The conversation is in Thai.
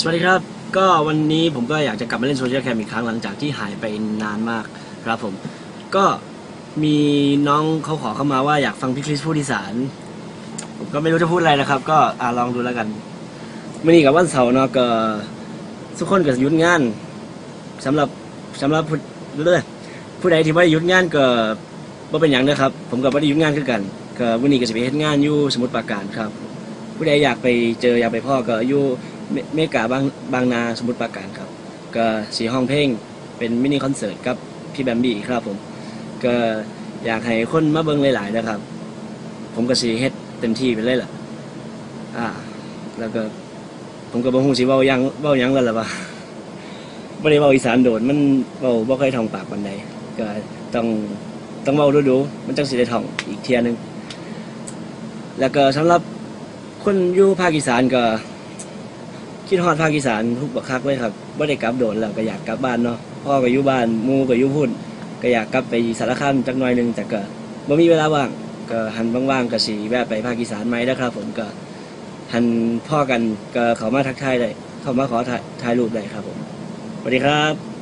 สวัสดีครับ ก็วันนี้ผมก็อยากจะกลับมาเล่นโซเชียลแคมอีกครั้งหลังจากที่หายไปนานมากครับผม ก็มีน้องเขาขอเข้ามาว่าอยากฟังพี่คริสพูดอีสาน ผมก็ไม่รู้จะพูดอะไรนะครับ ก็อ่าลองดูแล้วกันมื่อนี้กับวันเสาร์เนาะก็ทุกคนก็หยุดงานสำหรับสำหรับผู้เลื่อผู้ใดที่ไม่ได้หยุดงานก็บ่เป็นอย่างเด้อครับ ผมก็ไม่ได้หยุดงานคือกัน ก็วันนี้ก็จะไปเฮ็ดงานอยู่สมุทรปราการครับ ผู้ใดอยากไปเจออยากไปพ่อก็อยู่ เมกาบางบางนาสมุทรปราการครับ ก็สีห้องเพลงเป็นมินิคอนเสิร์ตกับพี่แบมบี้ครับผม ก็อยากให้คนมาเบิ่งหลายๆนะครับ ผมก็สีเฮ็ดเต็มที่ไปเลยล่ะอ่า แล้วก็ผมก็บ่ฮู้สิเว้ายังเว้ายังแล้วล่ะว่าบ่ได้เว้าอีสานโดดมันเว้าบ่ค่อยท่องปากปานใดก็ต้องต้องเว้าดูๆมันจังสิได้ท่องอีกเที่ยหนึงแล้วก็สำหรับคนอยู่ภาคอีสานก็ คิดฮอดภาคอีสานทุกบักคักเลยครับบ่ได้กลับโดนแล้วก็อยากกลับบ้านเนาะพ่อก็อยู่บ้านหมู่ก็อยู่พุ่นก็อยากกลับไปสารคามจักหน่อยหนึงแต่ก็บ่มีเวลาว่างก็หันว่างๆก็สิแวะไปภาคอีสานไหมนะครับ ผมก็หันพ่อกันก็เขามาทักทายได้ เขามาขอถ่ายถ่ายรูปได้ครับผมสวัสดีครับ